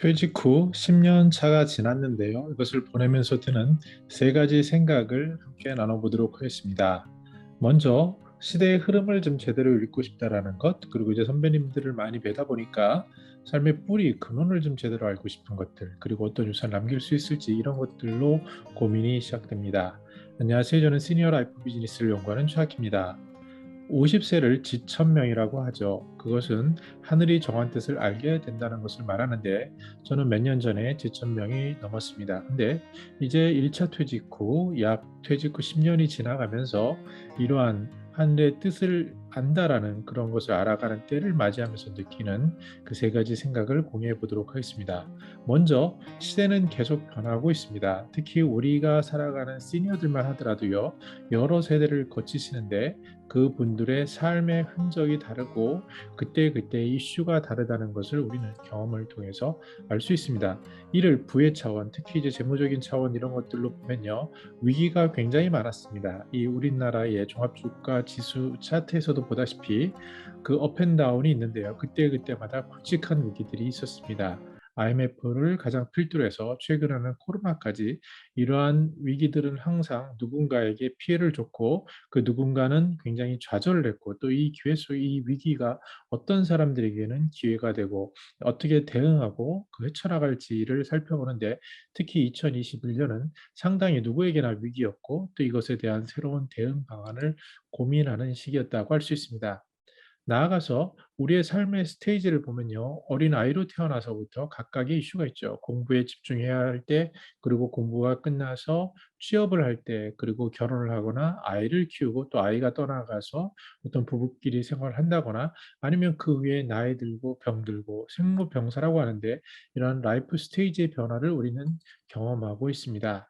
퇴직 후 10년 차가 지났는데요. 이것을 보내면서 드는 세 가지 생각을 함께 나눠보도록 하겠습니다. 먼저 시대의 흐름을 좀 제대로 읽고 싶다라는 것, 그리고 이제 선배님들을 많이 뵈다 보니까 삶의 뿌리, 근원을 좀 제대로 알고 싶은 것들, 그리고 어떤 유산을 남길 수 있을지 이런 것들로 고민이 시작됩니다. 안녕하세요. 저는 시니어 라이프 비즈니스를 연구하는 최학입니다. 50세를 지천명이라고 하죠. 그것은 하늘이 정한 뜻을 알게 된다는 것을 말하는데 저는 몇 년 전에 지천명이 넘었습니다. 근데 이제 1차 퇴직 후 약 퇴직 후 10년이 지나가면서 이러한 하늘의 뜻을 안다라는 그런 것을 알아가는 때를 맞이하면서 느끼는 그 세 가지 생각을 공유해 보도록 하겠습니다. 먼저 시대는 계속 변하고 있습니다. 특히 우리가 살아가는 시니어들만 하더라도요. 여러 세대를 거치시는데 그 분들의 삶의 흔적이 다르고 그때그때 이슈가 다르다는 것을 우리는 경험을 통해서 알 수 있습니다. 이를 부의 차원, 특히 이제 재무적인 차원 이런 것들로 보면요. 위기가 굉장히 많았습니다. 이 우리나라의 종합주가 지수 차트에서도 보다시피 그 업앤다운이 있는데요. 그때그때마다 굵직한 위기들이 있었습니다. IMF를 가장 필두로 해서 최근에는 코로나까지 이러한 위기들은 항상 누군가에게 피해를 줬고 그 누군가는 굉장히 좌절을 했고 또 이 기회 속 이 위기가 어떤 사람들에게는 기회가 되고 어떻게 대응하고 그 헤쳐나갈지를 살펴보는데 특히 2021년은 상당히 누구에게나 위기였고 또 이것에 대한 새로운 대응 방안을 고민하는 시기였다고 할 수 있습니다. 나아가서 우리의 삶의 스테이지를 보면요. 어린 아이로 태어나서부터 각각의 이슈가 있죠. 공부에 집중해야 할 때, 그리고 공부가 끝나서 취업을 할 때, 그리고 결혼을 하거나 아이를 키우고 또 아이가 떠나가서 어떤 부부끼리 생활을 한다거나 아니면 그 위에 나이 들고 병들고 생로병사라고 하는데 이런 라이프 스테이지의 변화를 우리는 경험하고 있습니다.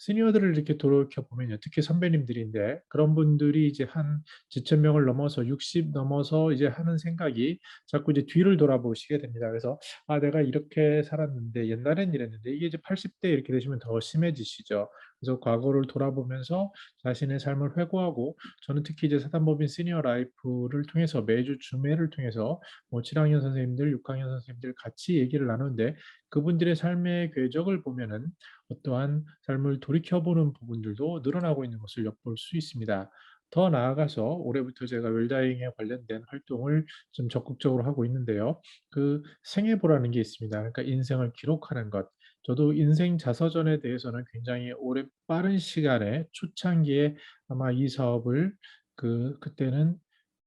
시니어들을 이렇게 돌이켜 보면요. 특히 선배님들인데 그런 분들이 이제 한 지천 명을 넘어서 60 넘어서 이제 하는 생각이 자꾸 이제 뒤를 돌아보시게 됩니다. 그래서 아 내가 이렇게 살았는데 옛날엔 이랬는데 이게 이제 80대 이렇게 되시면 더 심해지시죠. 그래서 과거를 돌아보면서 자신의 삶을 회고하고 저는 특히 이제 사단법인 시니어 라이프를 통해서 매주 주매를 통해서 뭐 7학년 선생님들, 6학년 선생님들 같이 얘기를 나누는데 그분들의 삶의 궤적을 보면은 어떠한 삶을 돌이켜보는 부분들도 늘어나고 있는 것을 엿볼 수 있습니다. 더 나아가서 올해부터 제가 웰다잉에 관련된 활동을 좀 적극적으로 하고 있는데요. 그 생애보라는 게 있습니다. 그러니까 인생을 기록하는 것. 저도 인생 자서전에 대해서는 굉장히 오래 빠른 시간에 초창기에 아마 이 사업을 그 그때는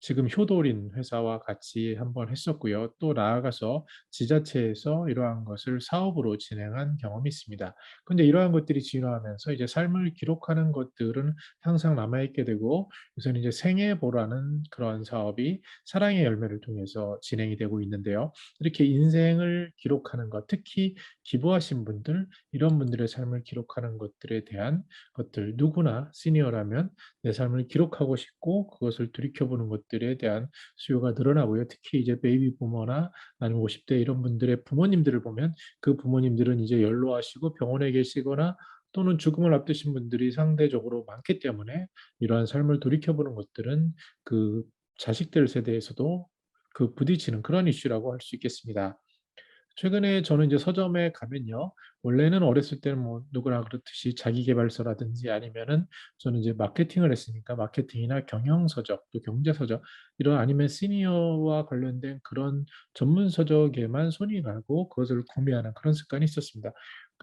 지금 효도린 회사와 같이 한번 했었고요. 또 나아가서 지자체에서 이러한 것을 사업으로 진행한 경험이 있습니다. 근데 이러한 것들이 진화하면서 이제 삶을 기록하는 것들은 항상 남아있게 되고 우선 이제 생애보라는 그러한 사업이 사랑의 열매를 통해서 진행이 되고 있는데요. 이렇게 인생을 기록하는 것, 특히 기부하신 분들, 이런 분들의 삶을 기록하는 것들에 대한 것들, 누구나 시니어라면 내 삶을 기록하고 싶고 그것을 돌이켜보는 것들 에 대한 수요가 늘어나고요. 특히 이제 베이비 부머나 아니면 50대 이런 분들의 부모님들을 보면 그 부모님들은 이제 연로하시고 병원에 계시거나 또는 죽음을 앞두신 분들이 상대적으로 많기 때문에 이러한 삶을 돌이켜보는 것들은 그 자식들 세대에서도 그 부딪히는 그런 이슈라고 할 수 있겠습니다. 최근에 저는 이제 서점에 가면요. 원래는 어렸을 때는 뭐 누구나 그렇듯이 자기계발서라든지 아니면은 저는 이제 마케팅을 했으니까 마케팅이나 경영서적 또 경제서적 이런 아니면 시니어와 관련된 그런 전문 서적에만 손이 가고 그것을 구매하는 그런 습관이 있었습니다.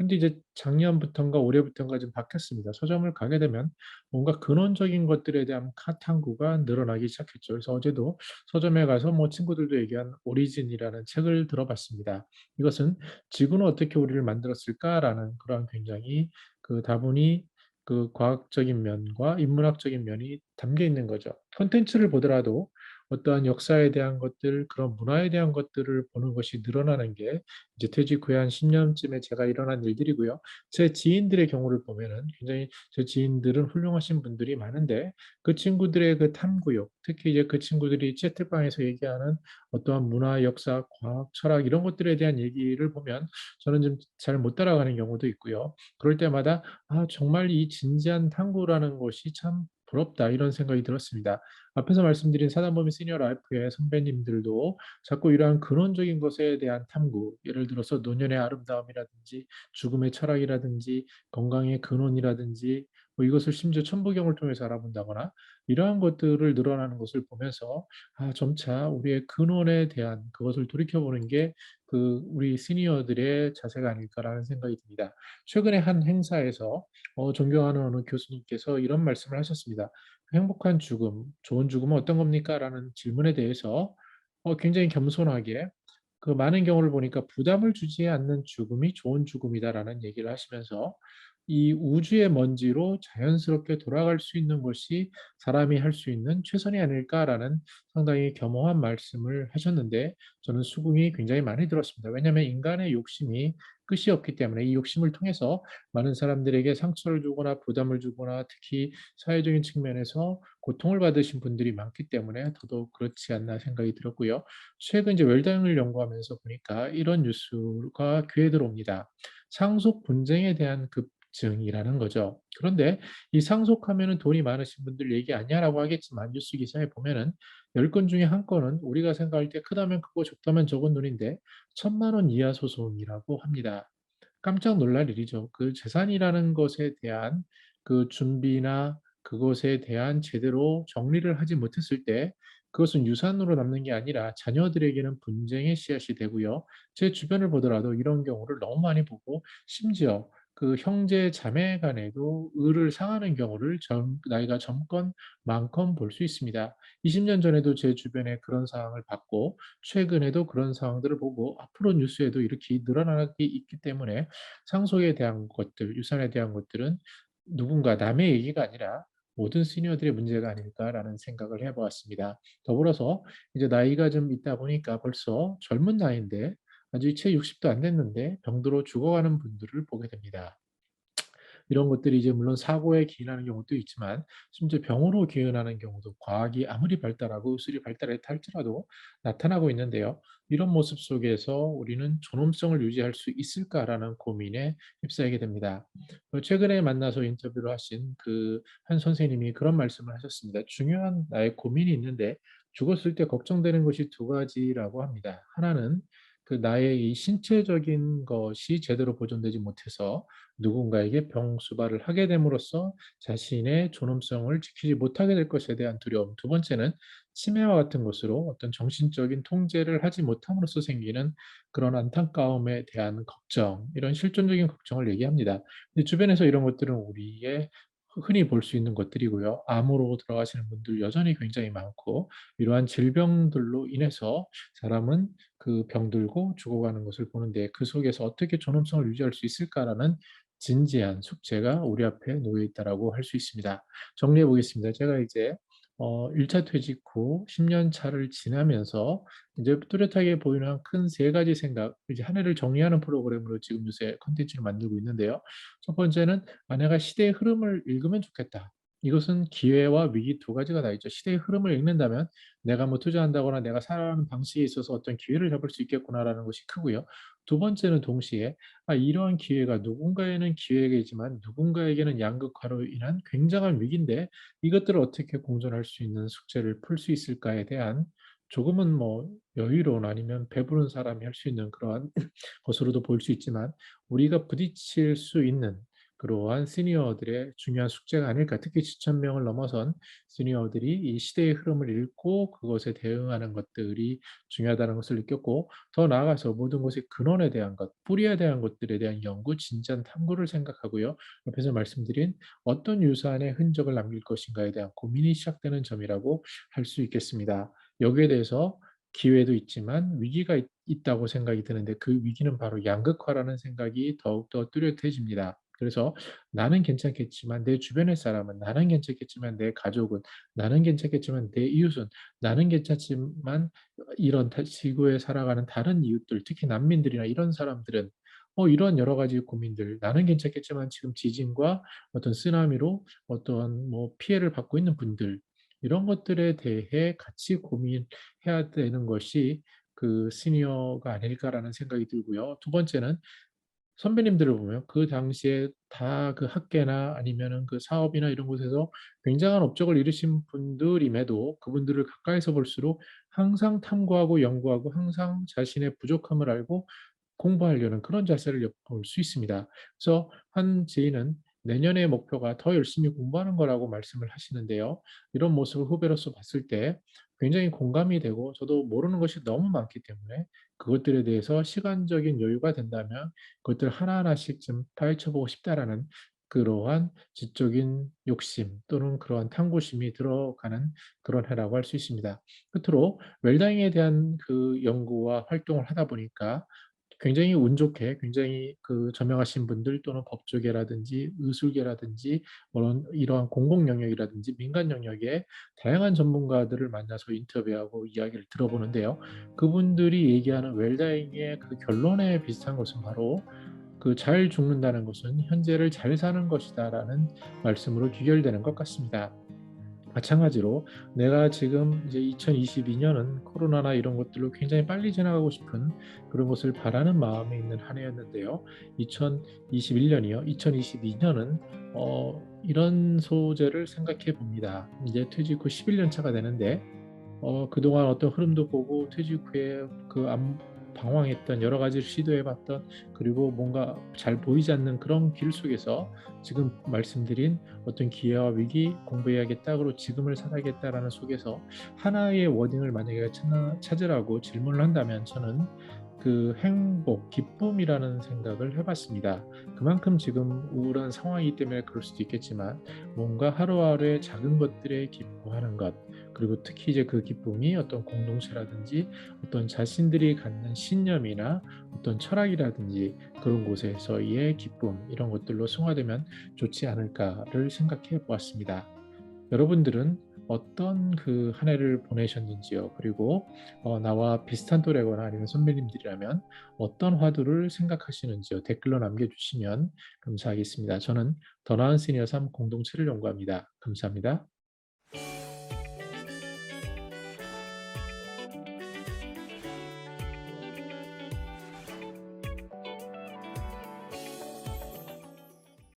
근데 이제 작년부터인가 올해부터인가 좀 바뀌었습니다. 서점을 가게 되면 뭔가 근원적인 것들에 대한 탐구가 늘어나기 시작했죠. 그래서 어제도 서점에 가서 뭐 친구들도 얘기한 오리진이라는 책을 들어봤습니다. 이것은 지구는 어떻게 우리를 만들었을까라는 그런 굉장히 그 다분히 그 과학적인 면과 인문학적인 면이 담겨 있는 거죠. 콘텐츠를 보더라도 어떠한 역사에 대한 것들, 그런 문화에 대한 것들을 보는 것이 늘어나는 게 이제 퇴직 후에 한 10년쯤에 제가 일어난 일들이고요. 제 지인들의 경우를 보면은 굉장히 제 지인들은 훌륭하신 분들이 많은데 그 친구들의 그 탐구욕, 특히 이제 그 친구들이 채팅방에서 얘기하는 어떠한 문화, 역사, 과학, 철학 이런 것들에 대한 얘기를 보면 저는 좀 잘 못 따라가는 경우도 있고요. 그럴 때마다 아 정말 이 진지한 탐구라는 것이 참 부럽다 이런 생각이 들었습니다. 앞에서 말씀드린 사단법인 시니어 라이프의 선배님들도 자꾸 이러한 근원적인 것에 대한 탐구, 예를 들어서 노년의 아름다움이라든지 죽음의 철학이라든지 건강의 근원이라든지 뭐 이것을 심지어 천부경을 통해서 알아본다거나 이러한 것들을 늘어나는 것을 보면서 아, 점차 우리의 근원에 대한 그것을 돌이켜보는 게 그 우리 시니어들의 자세가 아닐까라는 생각이 듭니다. 최근에 한 행사에서 어, 존경하는 어느 교수님께서 이런 말씀을 하셨습니다. 행복한 죽음, 좋은 죽음은 어떤 겁니까? 라는 질문에 대해서 어, 굉장히 겸손하게 그 많은 경우를 보니까 부담을 주지 않는 죽음이 좋은 죽음이다라는 얘기를 하시면서 이 우주의 먼지로 자연스럽게 돌아갈 수 있는 것이 사람이 할 수 있는 최선이 아닐까라는 상당히 겸허한 말씀을 하셨는데 저는 수긍이 굉장히 많이 들었습니다. 왜냐하면 인간의 욕심이 끝이 없기 때문에 이 욕심을 통해서 많은 사람들에게 상처를 주거나 부담을 주거나 특히 사회적인 측면에서 고통을 받으신 분들이 많기 때문에 더더욱 그렇지 않나 생각이 들었고요. 최근 이제 웰당을 연구하면서 보니까 이런 뉴스가 귀에 들어옵니다. 상속 분쟁에 대한 급 증이라는 거죠. 그런데 이 상속하면은 돈이 많으신 분들 얘기 아니야라고 하겠지만 뉴스 기사에 보면은 10건 중에 한 건은 우리가 생각할 때 크다면 크고 적다면 적은 돈인데 천만 원 이하 소송이라고 합니다. 깜짝 놀랄 일이죠. 그 재산이라는 것에 대한 그 준비나 그것에 대한 제대로 정리를 하지 못했을 때 그것은 유산으로 남는 게 아니라 자녀들에게는 분쟁의 씨앗이 되고요. 제 주변을 보더라도 이런 경우를 너무 많이 보고 심지어 그 형제 자매 간에도 을을 상하는 경우를 전, 나이가 젊건 많건 볼 수 있습니다. 20년 전에도 제 주변에 그런 상황을 봤고 최근에도 그런 상황들을 보고 앞으로 뉴스에도 이렇게 늘어나기 있기 때문에 상속에 대한 것들, 유산에 대한 것들은 누군가 남의 얘기가 아니라 모든 시니어들의 문제가 아닐까라는 생각을 해보았습니다. 더불어서 이제 나이가 좀 있다 보니까 벌써 젊은 나이인데 아직 채 60도 안 됐는데 병들어 죽어가는 분들을 보게 됩니다. 이런 것들이 이제 물론 사고에 기인하는 경우도 있지만 심지어 병으로 기인하는 경우도 과학이 아무리 발달하고 의술이 발달했다 할지라도 나타나고 있는데요. 이런 모습 속에서 우리는 존엄성을 유지할 수 있을까라는 고민에 휩싸이게 됩니다. 최근에 만나서 인터뷰를 하신 그 한 선생님이 그런 말씀을 하셨습니다. 중요한 나의 고민이 있는데 죽었을 때 걱정되는 것이 두 가지라고 합니다. 하나는 그 나의 이 신체적인 것이 제대로 보존되지 못해서 누군가에게 병수발을 하게 됨으로써 자신의 존엄성을 지키지 못하게 될 것에 대한 두려움. 두 번째는 치매와 같은 것으로 어떤 정신적인 통제를 하지 못함으로써 생기는 그런 안타까움에 대한 걱정, 이런 실존적인 걱정을 얘기합니다. 주변에서 이런 것들은 우리의 흔히 볼 수 있는 것들이고요. 암으로 돌아가시는 분들 여전히 굉장히 많고 이러한 질병들로 인해서 사람은 그 병들고 죽어가는 것을 보는데 그 속에서 어떻게 존엄성을 유지할 수 있을까라는 진지한 숙제가 우리 앞에 놓여 있다라고 할 수 있습니다. 정리해 보겠습니다. 제가 이제 어 1차 퇴직 후 10년 차를 지나면서 이제 뚜렷하게 보이는 큰세 가지 생각, 이제 한 해를 정리하는 프로그램으로 지금 요새 컨텐츠를 만들고 있는데요. 첫 번째는 '아 내가 시대의 흐름을 읽으면 좋겠다.' 이것은 기회와 위기 두 가지가 다 있죠. 시대의 흐름을 읽는다면 내가 뭐 투자한다거나 내가 살아가는 방식에 있어서 어떤 기회를 잡을 수 있겠구나라는 것이 크고요. 두 번째는 동시에 아, 이러한 기회가 누군가에는 기회이지만 누군가에게는 양극화로 인한 굉장한 위기인데 이것들을 어떻게 공존할 수 있는 숙제를 풀 수 있을까에 대한 조금은 뭐 여유로운 아니면 배부른 사람이 할 수 있는 그러한 것으로도 볼 수 있지만 우리가 부딪힐 수 있는 그러한 시니어들의 중요한 숙제가 아닐까. 특히 7,000명을 넘어선 시니어들이 이 시대의 흐름을 읽고 그것에 대응하는 것들이 중요하다는 것을 느꼈고 더 나아가서 모든 것의 근원에 대한 것, 뿌리에 대한 것들에 대한 연구, 진지한 탐구를 생각하고요. 옆에서 말씀드린 어떤 유산의 흔적을 남길 것인가에 대한 고민이 시작되는 점이라고 할 수 있겠습니다. 여기에 대해서 기회도 있지만 위기가 있, 있다고 생각이 드는데 그 위기는 바로 양극화라는 생각이 더욱더 뚜렷해집니다. 그래서 나는 괜찮겠지만 내 주변의 사람은 나는 괜찮겠지만 내 가족은 나는 괜찮겠지만 내 이웃은 나는 괜찮지만 이런 지구에 살아가는 다른 이웃들 특히 난민들이나 이런 사람들은 어, 이런 여러 가지 고민들 나는 괜찮겠지만 지금 지진과 어떤 쓰나미로 어떤 뭐 피해를 받고 있는 분들 이런 것들에 대해 같이 고민해야 되는 것이 그 시니어가 아닐까라는 생각이 들고요. 두 번째는 선배님들을 보면 그 당시에 다 그 학계나 아니면은 그 사업이나 이런 곳에서 굉장한 업적을 이루신 분들임에도 그분들을 가까이서 볼수록 항상 탐구하고 연구하고 항상 자신의 부족함을 알고 공부하려는 그런 자세를 엿볼 수 있습니다. 그래서 한 지인은 내년의 목표가 더 열심히 공부하는 거라고 말씀을 하시는데요. 이런 모습을 후배로서 봤을 때 굉장히 공감이 되고 저도 모르는 것이 너무 많기 때문에 그것들에 대해서 시간적인 여유가 된다면 그것들 하나하나씩 좀 파헤쳐 보고 싶다라는 그러한 지적인 욕심 또는 그러한 탐구심이 들어가는 그런 해라고 할 수 있습니다. 끝으로 웰다잉에 대한 그 연구와 활동을 하다 보니까 굉장히 운 좋게 굉장히 그 저명하신 분들 또는 법조계라든지 의술계라든지 그런 이러한 공공 영역이라든지 민간 영역의 다양한 전문가들을 만나서 인터뷰하고 이야기를 들어보는데요. 그분들이 얘기하는 웰다잉의 그 결론에 비슷한 것은 바로 그 잘 죽는다는 것은 현재를 잘 사는 것이다라는 말씀으로 귀결되는 것 같습니다. 마찬가지로 내가 지금 이제 2022년은 코로나나 이런 것들로 굉장히 빨리 지나가고 싶은 그런 것을 바라는 마음에 있는 한 해였는데요. 2021년이요. 2022년은 어, 이런 소재를 생각해 봅니다. 이제 퇴직 후 11년 차가 되는데 어, 그동안 어떤 흐름도 보고 퇴직 후에 그 암- 방황했던 여러 가지를 시도해봤던 그리고 뭔가 잘 보이지 않는 그런 길 속에서 지금 말씀드린 어떤 기회와 위기 공부해야겠다 그리고 지금을 살아야겠다라는 속에서 하나의 워딩을 만약에 찾으라고 질문을 한다면 저는 그 행복, 기쁨이라는 생각을 해봤습니다. 그만큼 지금 우울한 상황이기 때문에 그럴 수도 있겠지만 뭔가 하루하루의 작은 것들에 기뻐하는 것 그리고 특히 이제 그 기쁨이 어떤 공동체라든지 어떤 자신들이 갖는 신념이나 어떤 철학이라든지 그런 곳에서의 기쁨 이런 것들로 승화되면 좋지 않을까를 생각해 보았습니다. 여러분들은 어떤 그 한 해를 보내셨는지요? 그리고 어, 나와 비슷한 또래거나 아니면 선배님들이라면 어떤 화두를 생각하시는지요? 댓글로 남겨주시면 감사하겠습니다. 저는 더 나은 시니어 3 공동체를 연구합니다. 감사합니다.